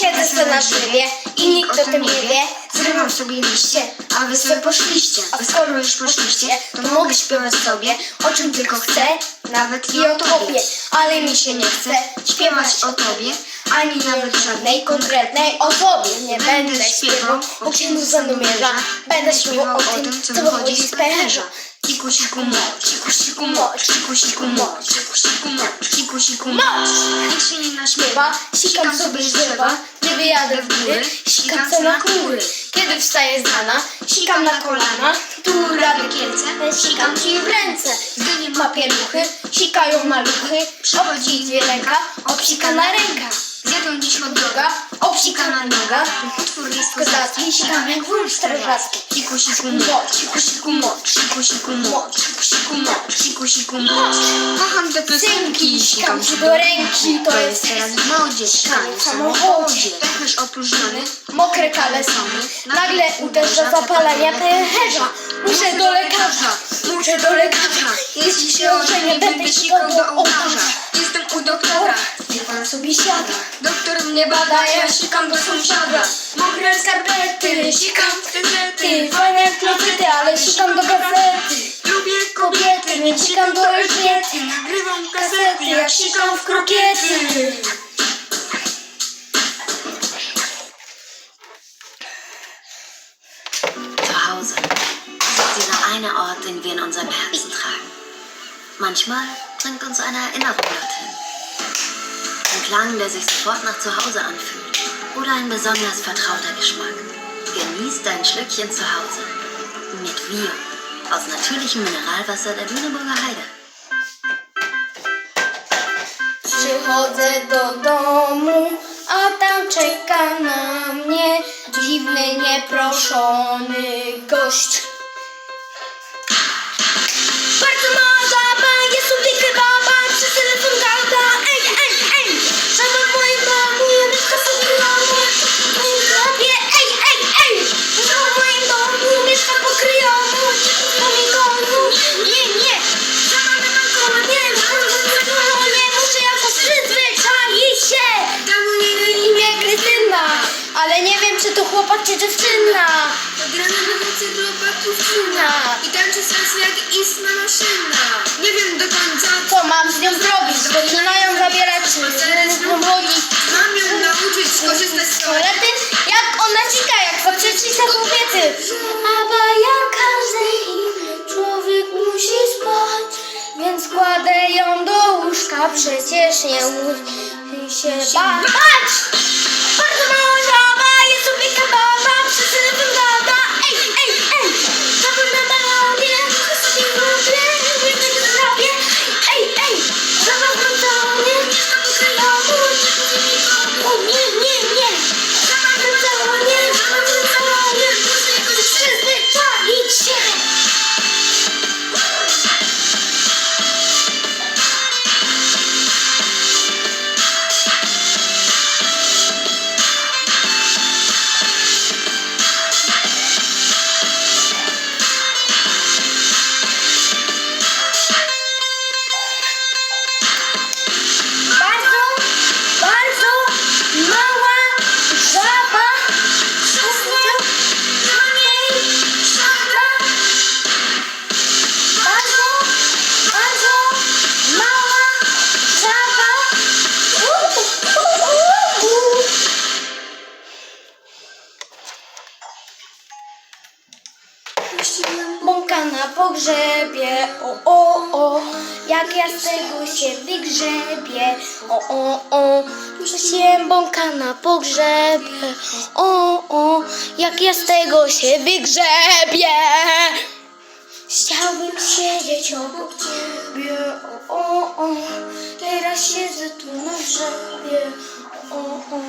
Siedzę se na drzewie i nikt o tym nie wie. Zrywam sobie liście, a wy sobie poszliście. A skoro już poszliście, to mogę śpiewać sobie, o czym tylko chcę, nawet i o tobie. Ale mi się nie chce śpiewać o tobie, ani nawet żadnej konkretnej osobie. Nie będę śpiewał o księdzu Sandomierza. Będę śpiewał o tym, co wychodzi z pęcherza. Siku, siku, mocz, siku, siku, mocz, siku, siku, mocz, siku, siku, mocz, siku, siku, mocz. Nikt się nie naśmiewa, Sikam sobie z drzewa, gdy wyjadę w góry, sikam se na chmury. Kiedy wstaję z rana, sikam na kolana, tu rady kielce, sikam ci w ręce. Gdy nie ma pieluchy, sikają maluchy, przychodzi zwierzęka, obsikana ręka. Zjadłem dziś hot doga, Droga, obsikana noga, utwór jest kozacki, sikam jak wór strażacki. Siku, siku, mocz, siku, siku, mocz, siku, siku, mocz, siku, siku, mocz, siku, siku, mocz. Kocham te piosenki, Sikam ci do ręki, To jest teraz w modzie, sikanie w samochodzie. Pęcherz opróżniony, Mokre kalesony, nagle uderza zapalenia pęcherza. Muszę do lekarza, muszę do lekarza. Jeśli się ożenię, będę sikał do ołtarza. Jestem u doktora, Niech pan sobie siada. doktor mnie bada, ja sikam do sąsiada. Mokre skarpety, sikam Ty, ty, fajne klopety, ale sikam do gazety. lubię Kobiety, nie sikam do Elżbiety. nagrywam Kasety, jak sikam w krokiety. Ort, den wir in unserem Herzen tragen. Manchmal bringt uns eine Erinnerung dorthin. Ein Klang, der sich sofort nach Zuhause anfühlt. Oder ein besonders vertrauter Geschmack. Genießt ein Schlückchen zu Hause. Mit Vio. Aus natürlichem Mineralwasser der Lüneburger Heide. Przychodzę do domu, a tam czeka na mnie dziwny, nieproszony gość. Chłopak czy dziewczyna. Gramy na nocy chłopaków czuna I tańczy salsa jak istna maszyna Nie wiem do końca Co mam z nią zrobić? Zaczynają zabierać rodzić Mam ją nauczyć korzystać z toalety. Jak ona sika, jak faceci za kobiety. Aba jak każdy inny człowiek musi spać, więc kładę ją do łóżka, przecież nie musi się bać. Pogrzebie, o, o, o, jak ja z tego się wygrzebię, o, o, o, się bąka na pogrzebie, o, o, jak ja z tego się wygrzebię. Chciałbym siedzieć obok ciebie, o, o, o, teraz siedzę tu na drzewie, o, o,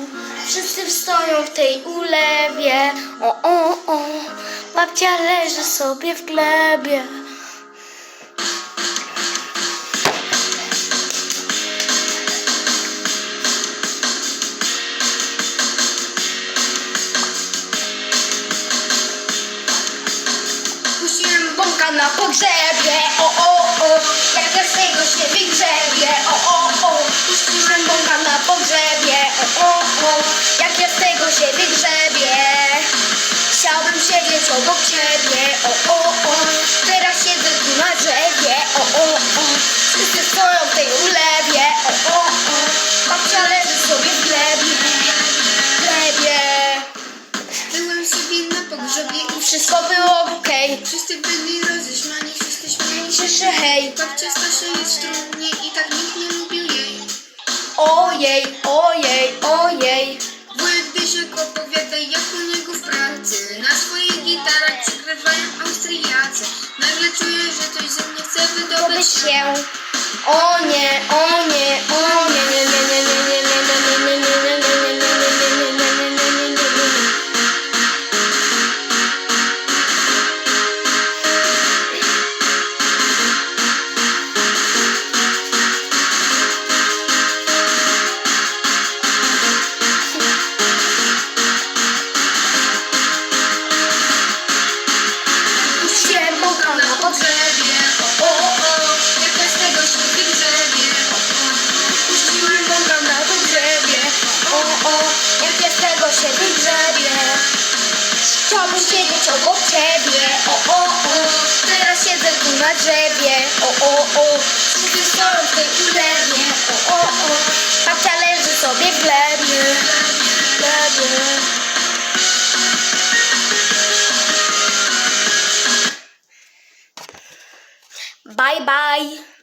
wszyscy stoją w tej ulewie, o, o, o, babcia leży sobie w glebie. Puściłem Bąka na pogrzebie, o, o, o, jak ja z tego się wygrzebie, o, o, o, puściłem bąka na pogrzebie, o, o, o, ojej, ojej, ojej. Wujek Dysiek opowiada jak u niego w pracy Na swoich gitarach przygrywają Austriacy Nagle czuję, że coś ze mnie chce wydobyć Dobyć się. O nie, o nie, o nie, Drzewie, o, o, o Jakaś tego ślubi drzewie Puściłem bokam na to drzewie. O, o, jak jest tego się wygrzebie. Chciałbym siedzieć obok ciebie. O, o, o, teraz siedzę tu na drzewie. O, o, o, wszyscy stoją w tej ulewie. O, o, o, babcia leży sobie w glebie. Bye.